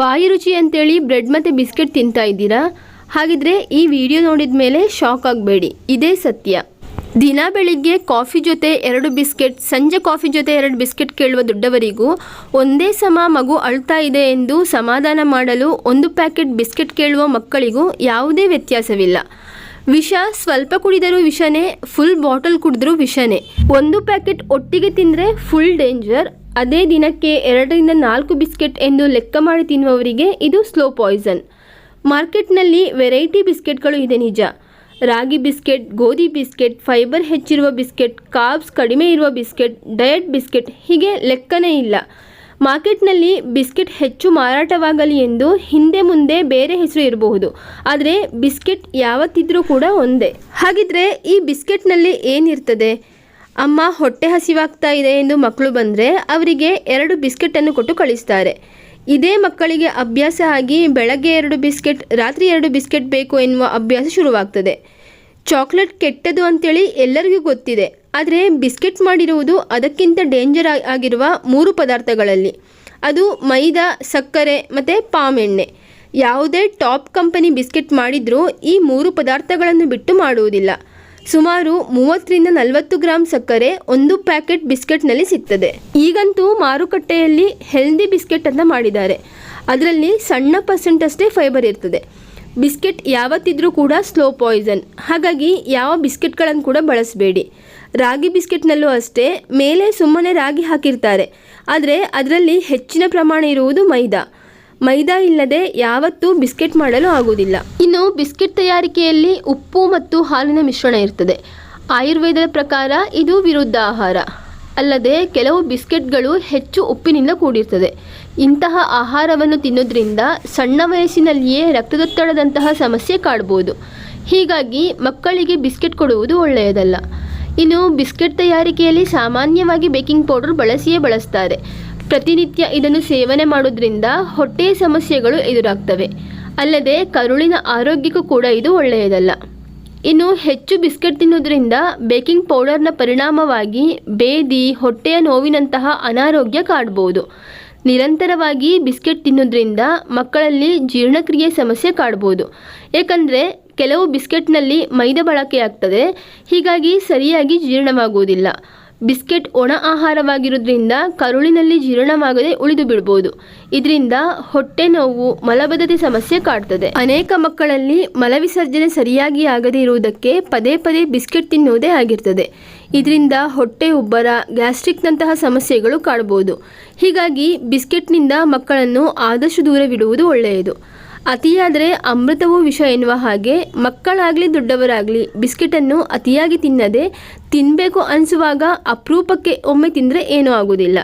ಬಾಯಿ ರುಚಿ ಅಂತೇಳಿ ಬ್ರೆಡ್ ಮತ್ತು ಬಿಸ್ಕೆಟ್ ತಿಂತಾ ಇದ್ದೀರಾ? ಹಾಗಿದ್ರೆ ಈ ವಿಡಿಯೋ ನೋಡಿದ ಮೇಲೆ ಶಾಕ್ ಆಗಬೇಡಿ. ಇದೇ ಸತ್ಯ. ದಿನ ಬೆಳಿಗ್ಗೆ ಕಾಫಿ ಜೊತೆ ಎರಡು ಬಿಸ್ಕೆಟ್, ಸಂಜೆ ಕಾಫಿ ಜೊತೆ ಎರಡು ಬಿಸ್ಕೆಟ್ ಕೇಳುವ ದೊಡ್ಡವರಿಗೂ ಒಂದೇ ಸಮ ಮಗು ಅಳ್ತಾ ಇದೆ ಎಂದು ಸಮಾಧಾನ ಮಾಡಲು ಒಂದು ಪ್ಯಾಕೆಟ್ ಬಿಸ್ಕೆಟ್ ಕೇಳುವ ಮಕ್ಕಳಿಗೂ ಯಾವುದೇ ವ್ಯತ್ಯಾಸವಿಲ್ಲ. ವಿಷ ಸ್ವಲ್ಪ ಕುಡಿದರೂ ವಿಷನೇ, ಫುಲ್ ಬಾಟಲ್ ಕುಡಿದ್ರೂ ವಿಷನೇ. ಒಂದು ಪ್ಯಾಕೆಟ್ ಒಟ್ಟಿಗೆ ತಿಂದರೆ ಫುಲ್ ಡೇಂಜರ್ ಅದೇ ದಿನಕ್ಕೆ ಎರಡರಿಂದ ನಾಲ್ಕು ಬಿಸ್ಕೆಟ್ ಎಂದು ಲೆಕ್ಕ ಮಾಡಿ ತಿನ್ನುವವರಿಗೆ ಇದು ಸ್ಲೋ ಪಾಯ್ಸನ್. ಮಾರ್ಕೆಟ್ನಲ್ಲಿ ವೆರೈಟಿ ಬಿಸ್ಕೆಟ್ಗಳು ಇದೆ ನಿಜ. ರಾಗಿ ಬಿಸ್ಕೆಟ್, ಗೋಧಿ ಬಿಸ್ಕೆಟ್, ಫೈಬರ್ ಹೆಚ್ಚಿರುವ ಬಿಸ್ಕೆಟ್ ಕಾರ್ಬ್ಸ್ ಕಡಿಮೆ ಇರುವ ಬಿಸ್ಕೆಟ್, ಡಯಟ್ ಬಿಸ್ಕೆಟ್ ಹೀಗೆ ಲೆಕ್ಕನೇ ಇಲ್ಲ. ಮಾರ್ಕೆಟ್ನಲ್ಲಿ ಬಿಸ್ಕೆಟ್ ಹೆಚ್ಚು ಮಾರಾಟವಾಗಲಿ ಎಂದು ಹಿಂದೆ ಮುಂದೆ ಬೇರೆ ಹೆಸರು ಇರಬಹುದು. ಆದರೆ ಬಿಸ್ಕೆಟ್ ಯಾವತ್ತಿದ್ರೂ ಕೂಡ ಒಂದೇ. ಹಾಗಿದ್ರೆ ಈ ಬಿಸ್ಕೆಟ್ನಲ್ಲಿ ಏನಿರ್ತದೆ? ಅಮ್ಮ ಹೊಟ್ಟೆ ಹಸಿವಾಗ್ತಾ ಇದೆ ಎಂದು ಮಕ್ಕಳು ಬಂದರೆ ಅವರಿಗೆ ಎರಡು ಬಿಸ್ಕೆಟನ್ನು ಕೊಟ್ಟು ಕಳಿಸ್ತಾರೆ. ಇದೇ ಮಕ್ಕಳಿಗೆ ಅಭ್ಯಾಸ ಆಗಿ ಬೆಳಗ್ಗೆ ಎರಡು ಬಿಸ್ಕೆಟ್, ರಾತ್ರಿ ಎರಡು ಬಿಸ್ಕೆಟ್ ಬೇಕು ಎನ್ನುವ ಅಭ್ಯಾಸ ಶುರುವಾಗ್ತದೆ. ಚಾಕ್ಲೇಟ್ ಕೆಟ್ಟದು ಅಂತೇಳಿ ಎಲ್ಲರಿಗೂ ಗೊತ್ತಿದೆ. ಆದರೆ ಬಿಸ್ಕೆಟ್ ಮಾಡಿರುವುದು ಅದಕ್ಕಿಂತ ಡೇಂಜರ್ ಆಗಿರುವ ಮೂರು ಪದಾರ್ಥಗಳಲ್ಲಿ. ಅದು ಮೈದಾ, ಸಕ್ಕರೆ ಮತ್ತು ಪಾಮ್ ಎಣ್ಣೆ. ಯಾವುದೇ ಟಾಪ್ ಕಂಪನಿ ಬಿಸ್ಕೆಟ್ ಮಾಡಿದರೂ ಈ ಮೂರು ಪದಾರ್ಥಗಳನ್ನು ಬಿಟ್ಟು ಮಾಡುವುದಿಲ್ಲ. ಸುಮಾರು ಮೂವತ್ತರಿಂದ ನಲವತ್ತು ಗ್ರಾಂ ಸಕ್ಕರೆ ಒಂದು ಪ್ಯಾಕೆಟ್ ಬಿಸ್ಕೆಟ್ನಲ್ಲಿ ಸಿಗ್ತದೆ. ಈಗಂತೂ ಮಾರುಕಟ್ಟೆಯಲ್ಲಿ ಹೆಲ್ದಿ ಬಿಸ್ಕೆಟ್ ಅಂತ ಮಾಡಿದ್ದಾರೆ. ಅದರಲ್ಲಿ ಸಣ್ಣ ಪರ್ಸೆಂಟ್ ಅಷ್ಟೇ ಫೈಬರ್ ಇರ್ತದೆ. ಬಿಸ್ಕೆಟ್ ಯಾವತ್ತಿದ್ರೂ ಕೂಡ ಸ್ಲೋ ಪಾಯ್ಸನ್ ಹಾಗಾಗಿ ಯಾವ ಬಿಸ್ಕೆಟ್ಗಳನ್ನು ಕೂಡ ಬಳಸಬೇಡಿ. ರಾಗಿ ಬಿಸ್ಕೆಟ್ನಲ್ಲೂ ಅಷ್ಟೇ, ಮೇಲೆ ಸುಮ್ಮನೆ ರಾಗಿ ಹಾಕಿರ್ತಾರೆ. ಆದರೆ ಅದರಲ್ಲಿ ಹೆಚ್ಚಿನ ಪ್ರಮಾಣ ಇರುವುದು ಮೈದಾ. ಮೈದಾ ಇಲ್ಲದೆ ಯಾವತ್ತೂ ಬಿಸ್ಕೆಟ್ ಮಾಡಲು ಆಗುವುದಿಲ್ಲ. ಇನ್ನು ಬಿಸ್ಕೆಟ್ ತಯಾರಿಕೆಯಲ್ಲಿ ಉಪ್ಪು ಮತ್ತು ಹಾಲಿನ ಮಿಶ್ರಣ ಇರ್ತದೆ. ಆಯುರ್ವೇದದ ಪ್ರಕಾರ ಇದು ವಿರುದ್ಧ ಆಹಾರ. ಅಲ್ಲದೆ ಕೆಲವು ಬಿಸ್ಕೆಟ್ಗಳು ಹೆಚ್ಚು ಉಪ್ಪಿನಿಂದ ಕೂಡಿರ್ತದೆ. ಇಂತಹ ಆಹಾರವನ್ನು ತಿನ್ನೋದ್ರಿಂದ ಸಣ್ಣ ವಯಸ್ಸಿನಲ್ಲಿಯೇ ರಕ್ತದೊತ್ತಡದಂತಹ ಸಮಸ್ಯೆ ಕಾಡ್ಬೋದು. ಹೀಗಾಗಿ ಮಕ್ಕಳಿಗೆ ಬಿಸ್ಕೆಟ್ ಕೊಡುವುದು ಒಳ್ಳೆಯದಲ್ಲ. ಇನ್ನು ಬಿಸ್ಕೆಟ್ ತಯಾರಿಕೆಯಲ್ಲಿ ಸಾಮಾನ್ಯವಾಗಿ ಬೇಕಿಂಗ್ ಪೌಡರ್ ಬಳಸಿಯೇ ಬಳಸ್ತಾರೆ. ಪ್ರತಿನಿತ್ಯ ಇದನ್ನು ಸೇವನೆ ಮಾಡೋದ್ರಿಂದ ಹೊಟ್ಟೆಯ ಸಮಸ್ಯೆಗಳು ಎದುರಾಗ್ತವೆ. ಅಲ್ಲದೆ ಕರುಳಿನ ಆರೋಗ್ಯಕ್ಕೂ ಕೂಡ ಇದು ಒಳ್ಳೆಯದಲ್ಲ. ಇನ್ನು ಹೆಚ್ಚು ಬಿಸ್ಕೆಟ್ ತಿನ್ನೋದ್ರಿಂದ ಬೇಕಿಂಗ್ ಪೌಡರ್ನ ಪರಿಣಾಮವಾಗಿ ಬೇದಿ, ಹೊಟ್ಟೆಯ ನೋವಿನಂತಹ ಅನಾರೋಗ್ಯ ಕಾಡ್ಬೋದು. ನಿರಂತರವಾಗಿ ಬಿಸ್ಕೆಟ್ ತಿನ್ನೋದ್ರಿಂದ ಮಕ್ಕಳಲ್ಲಿ ಜೀರ್ಣಕ್ರಿಯೆ ಸಮಸ್ಯೆ ಕಾಡ್ಬೋದು. ಏಕೆಂದರೆ ಕೆಲವು ಬಿಸ್ಕೆಟ್ನಲ್ಲಿ ಮೈದ ಬಳಕೆಯಾಗ್ತದೆ, ಹೀಗಾಗಿ ಸರಿಯಾಗಿ ಜೀರ್ಣವಾಗುವುದಿಲ್ಲ. ಬಿಸ್ಕೆಟ್ ಒಣ ಆಹಾರವಾಗಿರೋದ್ರಿಂದ ಕರುಳಿನಲ್ಲಿ ಜೀರ್ಣವಾಗದೆ ಉಳಿದು ಬಿಡ್ಬೋದು. ಇದರಿಂದ ಹೊಟ್ಟೆ ನೋವು, ಮಲಬದ್ಧತೆ ಸಮಸ್ಯೆ ಕಾಡ್ತದೆ. ಅನೇಕ ಮಕ್ಕಳಲ್ಲಿ ಮಲವಿಸರ್ಜನೆ ಸರಿಯಾಗಿ ಆಗದೇ ಇರುವುದಕ್ಕೆ ಪದೇ ಪದೇ ಬಿಸ್ಕೆಟ್ ತಿನ್ನುವುದೇ ಆಗಿರ್ತದೆ. ಇದರಿಂದ ಹೊಟ್ಟೆ ಉಬ್ಬರ, ಗ್ಯಾಸ್ಟ್ರಿಕ್ನಂತಹ ಸಮಸ್ಯೆಗಳು ಕಾಡ್ಬೋದು. ಹೀಗಾಗಿ ಬಿಸ್ಕೆಟ್ನಿಂದ ಮಕ್ಕಳನ್ನು ಆದಷ್ಟು ದೂರವಿಡುವುದು ಒಳ್ಳೆಯದು. ಅತಿಯಾದರೆ ಅಮೃತವೂ ವಿಷ ಎನ್ನುವ ಹಾಗೆ ಮಕ್ಕಳಾಗಲಿ ದೊಡ್ಡವರಾಗಲಿ ಬಿಸ್ಕೆಟನ್ನು ಅತಿಯಾಗಿ ತಿನ್ನದೆ ತಿನ್ನಬೇಕು ಅನಿಸುವಾಗ ಅಪರೂಪಕ್ಕೆ ಒಮ್ಮೆ ತಿಂದರೆ ಏನೂ ಆಗುವುದಿಲ್ಲ.